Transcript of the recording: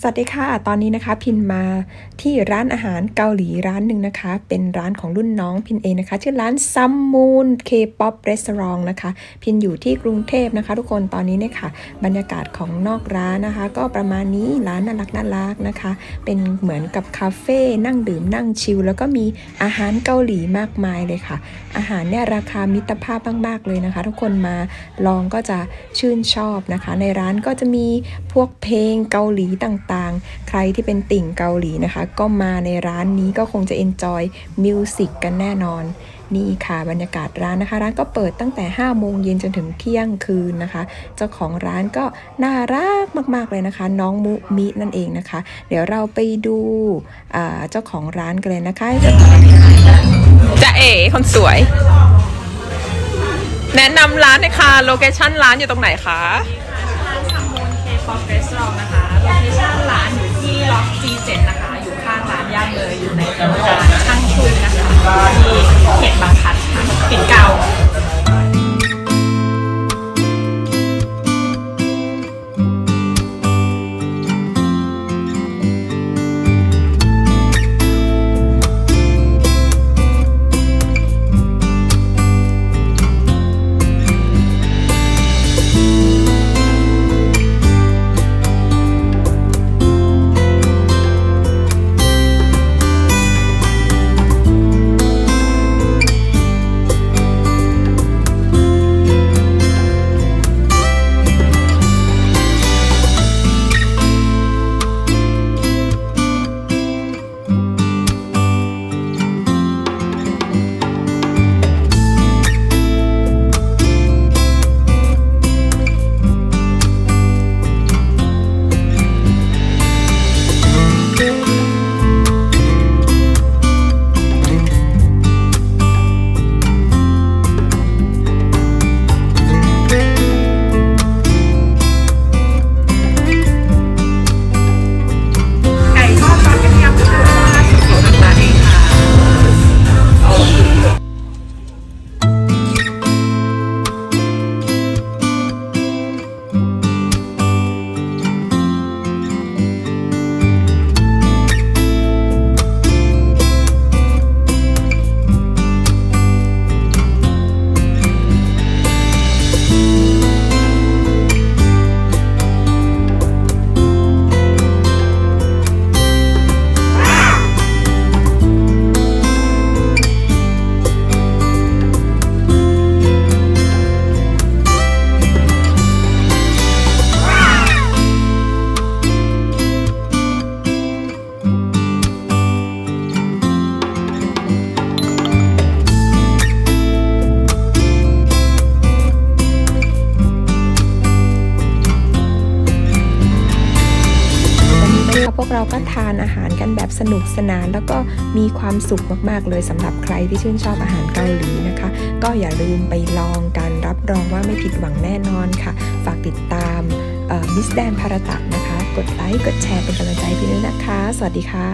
สวัสดีค่ะ ตอนนี้นะคะพินมาที่ร้านอาหารเกาหลีร้านหนึ่งนะคะ เป็นร้านของรุ่นน้องพินเองนะคะ ชื่อร้านซัมมูนเคป๊อปรีสอร์ทนะคะ พินอยู่ที่กรุงเทพนะคะ ทุกคนตอนนี้เนี่ยค่ะ บรรยากาศของนอกร้านนะคะ ก็ประมาณนี้ร้านน่ารักน่ารักนะคะ เป็นเหมือนกับคาเฟ่นั่งดื่มนั่งชิลแล้วก็มีอาหารเกาหลีมากมายเลยค่ะ อาหารเนี่ยราคามิตรภาพมากๆเลยนะคะ ทุกคนมาลองก็จะชื่นชอบนะคะ ในร้านก็จะมีพวกเพลงเกาหลีต่างๆ ใครที่เป็นติ่งเกาหลีนะคะ ก็มาในร้านนี้ก็คงจะ enjoy มิวสิกกันแน่นอน นี่ค่ะบรรยากาศร้านนะคะ ร้านก็เปิดตั้งแต่ 5 โมงเย็นจนถึงเที่ยงคืนนะคะ เจ้าของร้านก็น่ารักมาก ๆ เลยนะคะ น้องมุมินั่นเองนะคะ เดี๋ยวเราไปดูอ่าเจ้าของร้านกันเลยนะคะจะเอ๋คนสวย แนะนำร้านหน่อยค่ะ โลเคชั่นร้านอยู่ตรงไหนคะร้านซัมมูนเคป๊อปเรสตอรองนะคะ G7 นะคะ อยู่ข้างร้านย่างเลยอยู่ในโครงการช่างคุยนะคะที่ พวกเราก็ทานอาหารกันแบบสนุกสนาน แล้วก็มีความสุขมากๆ เลยสำหรับใครที่ชื่นชอบอาหารเกาหลีนะคะ ก็อย่าลืมไปลองกันรับรองว่าไม่ผิดหวังแน่นอนค่ะ ฝากติดตามมิสแดนพาราตะนะคะ กดไลค์กดแชร์เป็นกำลังใจพี่ด้วยนะคะ สวัสดีค่ะ